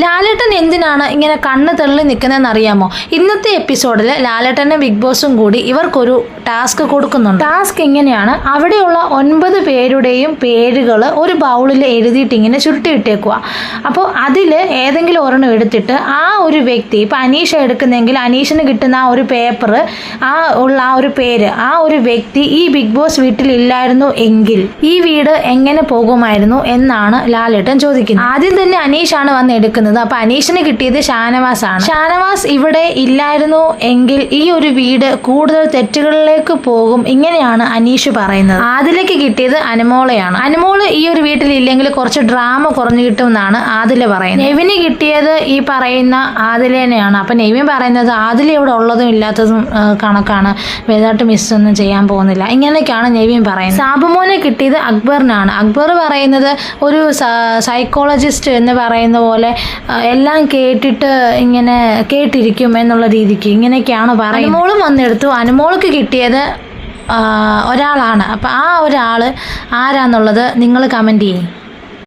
ലാലേട്ടൻ എന്തിനാണ് ഇങ്ങനെ കണ്ണ് തള്ളി നിൽക്കുന്നതെന്ന് അറിയാമോ ഇന്നത്തെ എപ്പിസോഡിൽ ലാലേട്ടനും ബിഗ് ബോസും കൂടി ഇവർക്കൊരു ടാസ്ക് കൊടുക്കുന്നുണ്ട്. ടാസ്ക് എങ്ങനെയാണ്? അവിടെയുള്ള ഒൻപത് പേരുടെയും പേരുകൾ ഒരു ബൗളിൽ എഴുതിയിട്ട് ഇങ്ങനെ ചുരുട്ടിയിട്ടേക്കുക അപ്പോൾ അതിൽ ഏതെങ്കിലും ഒരെണ്ണം എടുത്തിട്ട് ആ ഒരു വ്യക്തി ഇപ്പം അനീഷ എടുക്കുന്നെങ്കിൽ അനീഷിന് കിട്ടുന്ന ആ ഒരു പേപ്പർ ആ ഉള്ള ആ ഒരു പേര് ആ ഒരു വ്യക്തി ഈ ബിഗ് ബോസ് വീട്ടിലില്ലായിരുന്നു എങ്കിൽ ഈ വീട് എങ്ങനെ പോകുമായിരുന്നു എന്നാണ് ലാലേട്ടൻ ചോദിക്കുന്നത്. ആദ്യം തന്നെ അനീഷാണ് വന്ന് എടുക്കുന്നത്. അപ്പൊ അനീഷിന് കിട്ടിയത് ആണ് ഷാനവാസ് ഇവിടെ ഇല്ലായിരുന്നു എങ്കിൽ ഈ ഒരു വീട് കൂടുതൽ തെറ്റുകളിലേക്ക് പോകും ഇങ്ങനെയാണ് അനീഷ് പറയുന്നത്. ആദിലേക്ക് കിട്ടിയത് അനുമോളയാണ്. അനുമോൾ ഈ ഒരു വീട്ടിൽ ഇല്ലെങ്കിൽ കുറച്ച് ഡ്രാമ കുറഞ്ഞു കിട്ടും എന്നാണ് ആദില പറയുന്നത്. നെവിന് കിട്ടിയത് ഈ പറയുന്ന ആദിലേനെയാണ്. അപ്പൊ നെവിൻ പറയുന്നത് ആദില ഇവിടെ ഉള്ളതും ഇല്ലാത്തതും കണക്കാണ്. വലുതായിട്ട് മിസ് ഒന്നും ചെയ്യാൻ പോകുന്നില്ല. ഇങ്ങനെയൊക്കെയാണ് നെവിൻ പറയുന്നത്. സാബുമോനെ കിട്ടിയത് അക്ബറിനാണ്. അക്ബർ പറയുന്നത് ഒരു സൈക്കോളജിസ്റ്റ് എന്ന് പറയുന്ന പോലെ എല്ലാം കേട്ടിട്ട് ഇങ്ങനെ കേട്ടിരിക്കും എന്നുള്ള രീതിക്ക് ഇങ്ങനെയൊക്കെയാണ് പറയുന്നത്. അനുമോളും വന്നെടുത്തു. അനുമോൾക്ക് കിട്ടിയത് ഒരാളാണ്. അപ്പം ആ ഒരാൾ ആരാന്നുള്ളത് നിങ്ങൾ കമന്റ് ചെയ്യും.